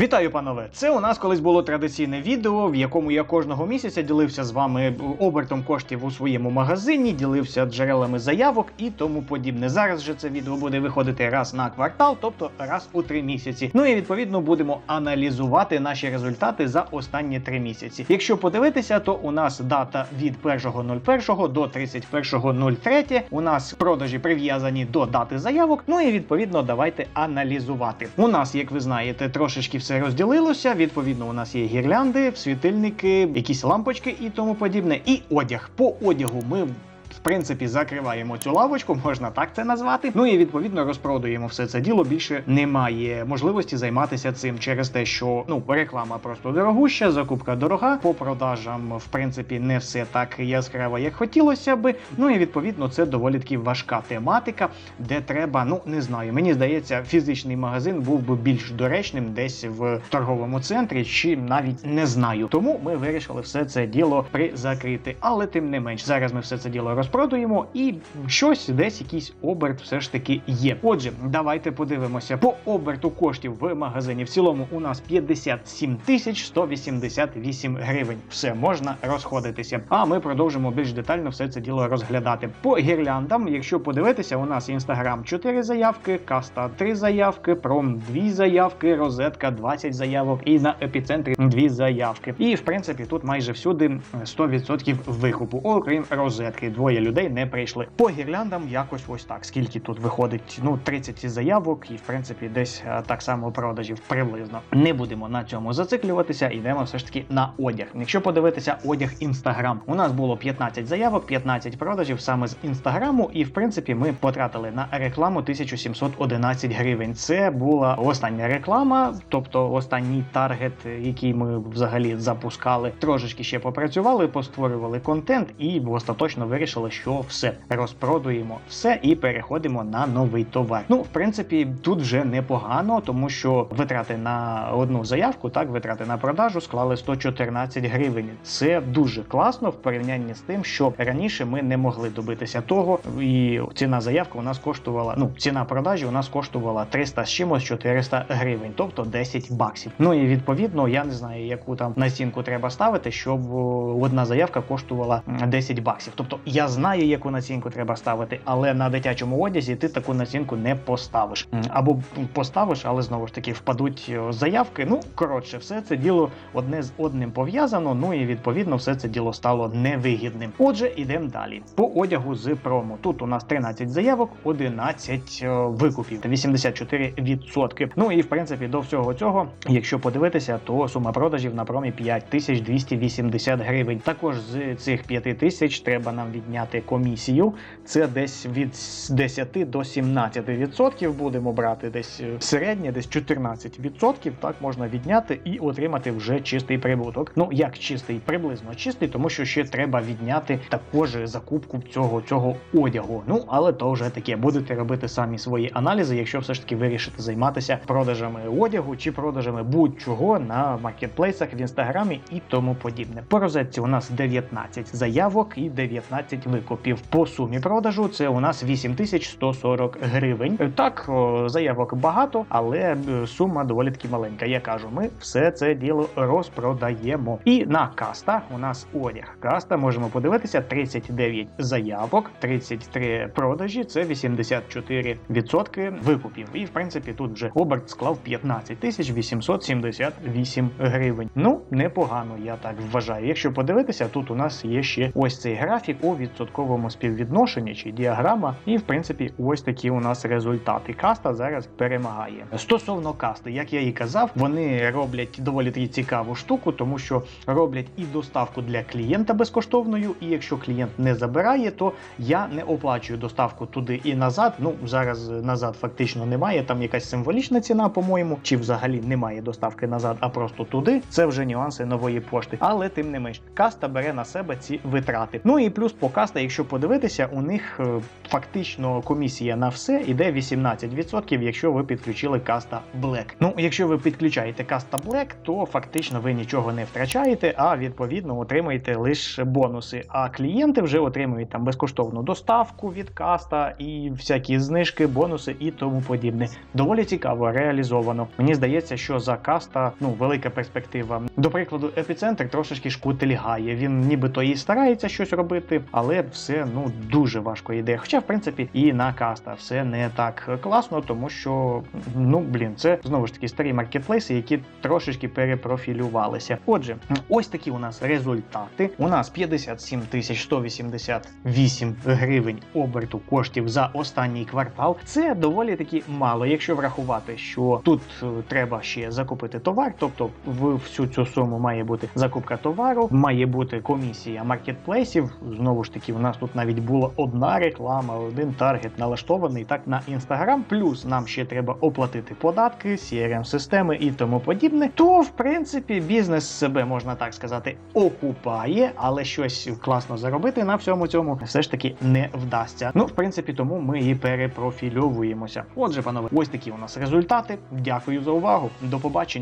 Вітаю, панове! Це у нас колись було традиційне відео, в якому я кожного місяця ділився з вами обертом коштів у своєму магазині, ділився джерелами заявок і тому подібне. Зараз же це відео буде виходити раз на квартал, тобто раз у три місяці. Ну і відповідно будемо аналізувати наші результати за останні три місяці. Якщо подивитися, то у нас дата від 1.01 до 31.03. У нас продажі прив'язані до дати заявок. Ну і відповідно давайте аналізувати. У нас, як ви знаєте, трошечки все розділилося. Відповідно, у нас є гірлянди, світильники, якісь лампочки і тому подібне. І одяг. По одягу ми. Принципі, закриваємо цю лавочку, можна так це назвати. Ну і відповідно розпродуємо все це діло. Більше немає можливості займатися цим через те, що ну реклама просто дорогуща, закупка дорога. По продажам, в принципі, не все так яскраво, як хотілося би. Ну і відповідно, це доволі таки важка тематика, де треба, ну не знаю. Мені здається, фізичний магазин був би більш доречним десь в торговому центрі, чи навіть не знаю. Тому ми вирішили все це діло призакрити. Але тим не менш, зараз ми все це діло розпродуємо, і щось десь якийсь оберт все ж таки є. Отже, давайте подивимося по оберту коштів в магазині. В цілому у нас 57 тисяч 188 гривень. Все можна розходитися. А ми продовжимо більш детально все це діло розглядати. По гірляндам, якщо подивитися, у нас інстаграм 4 заявки, каста 3 заявки, пром 2 заявки, розетка 20 заявок і на епіцентрі 2 заявки. І в принципі тут майже всюди 100% викупу, окрім розетки. Двоє людей не прийшли. По гірляндам якось ось так. Скільки тут виходить? Ну 30 заявок, і в принципі десь е, так само продажів приблизно. Не будемо на цьому зациклюватися. Йдемо все ж таки на одяг. Якщо подивитися одяг інстаграм, у нас було 15 заявок, 15 продажів саме з інстаграму, і в принципі ми потратили на рекламу 1711 гривень. Це була остання реклама, тобто останній таргет, який ми взагалі запускали. Трошечки ще попрацювали, постворювали контент і остаточно вирішили, що все розпродуємо все і переходимо на новий товар. Ну, в принципі, тут вже непогано, тому що витрати на одну заявку, так витрати на продажу склали 114 гривень. Це дуже класно в порівнянні з тим, що раніше ми не могли добитися того, і ціна заявки у нас коштувала. Ну, ціна продажі у нас коштувала 300 з чимось 400 гривень, тобто 10 баксів. Ну і відповідно, я не знаю, яку там націнку треба ставити, щоб одна заявка коштувала м, 10 баксів. Тобто я знаю, яку націнку треба ставити, але на дитячому одязі ти таку націнку не поставиш. Або поставиш, але знову ж таки впадуть заявки. Ну коротше, все це діло одне з одним пов'язано. Ну і відповідно все це діло стало невигідним. Отже, ідемо далі. По одягу з промо. Тут у нас 13 заявок, 11 о, викупів, 84%. Ну і в принципі до всього цього, якщо подивитися, то сума продажів на промі 5280 гривень. Також з цих 5000 треба нам відняти комісію. Це десь від 10 до 17% будемо брати десь е, середнє, десь 14%. Так можна відняти і отримати вже чистий прибуток. Ну як чистий, приблизно чистий, тому що ще треба відняти також закупку цього цього одягу. Ну але то вже таке. Будете робити самі свої аналізи, якщо все ж таки вирішите займатися продажами одягу чи продажами будь-чого на маркетплейсах в інстаграмі і тому подібне. По розетці у нас 19 заявок і 19 викупів. По сумі продажу це у нас 8140 гривень. Так, заявок багато, але е, сума доволі таки маленька. Я кажу, ми все це діло розпродаємо. І на каста у нас одяг. Каста можемо подивитися 39 заявок, 33 продажі. Це 84% викупів. І в принципі тут вже оберт склав 15 тисяч 878 гривень. Ну непогано, я так вважаю. Якщо подивитися, тут у нас є ще ось цей графік у відсотковому співвідношенні чи діаграма. І в принципі, ось такі у нас результати. Каста зараз перемагає. Стосовно касти, як я і казав, вони роблять доволі таки цікаву штуку, тому що роблять і доставку для клієнта безкоштовною. І якщо клієнт не забирає, то я не оплачую доставку туди і назад. Ну зараз назад фактично немає. Там якась символічна ціна, по-моєму, чи взагалі немає доставки назад, а просто туди. Це вже нюанси нової пошти. Але тим не менш, каста бере на себе ці витрати. Ну і плюс по касті Каста, якщо подивитися, у них е, фактично комісія на все іде 18%, якщо ви підключили Каста Black. Ну, якщо ви підключаєте Каста Black, то фактично ви нічого не втрачаєте, а відповідно отримаєте лише бонуси. А клієнти вже отримують там безкоштовну доставку від каста і всякі знижки, бонуси і тому подібне. Доволі цікаво реалізовано. Мені здається, що за каста ну велика перспектива. До прикладу, епіцентр трошечки шкутильгає. Він нібито і старається щось робити, але все ну дуже важко йде. Хоча, в принципі, і на каста все не так класно, тому що ну блін, це знову ж таки старі маркетплейси, які трошечки перепрофілювалися. Отже, ось такі у нас результати. У нас 57 тисяч 188 гривень оберту коштів за останній квартал. Це доволі таки мало, якщо врахувати, що тут е, треба ще закупити товар, тобто в всю цю суму має бути закупка товару, має бути комісія маркетплейсів. Знову ж таки, у нас тут навіть була одна реклама, один таргет налаштований так на інстаграм. Плюс нам ще треба оплатити податки, crm системи і тому подібне. То в принципі бізнес себе можна так сказати окупає, але щось класно заробити на всьому цьому все ж таки не вдасться. Ну, в принципі, тому ми і перепрофільовуємося. Отже, панове, ось такі у нас результати. Дякую за увагу. До побачення.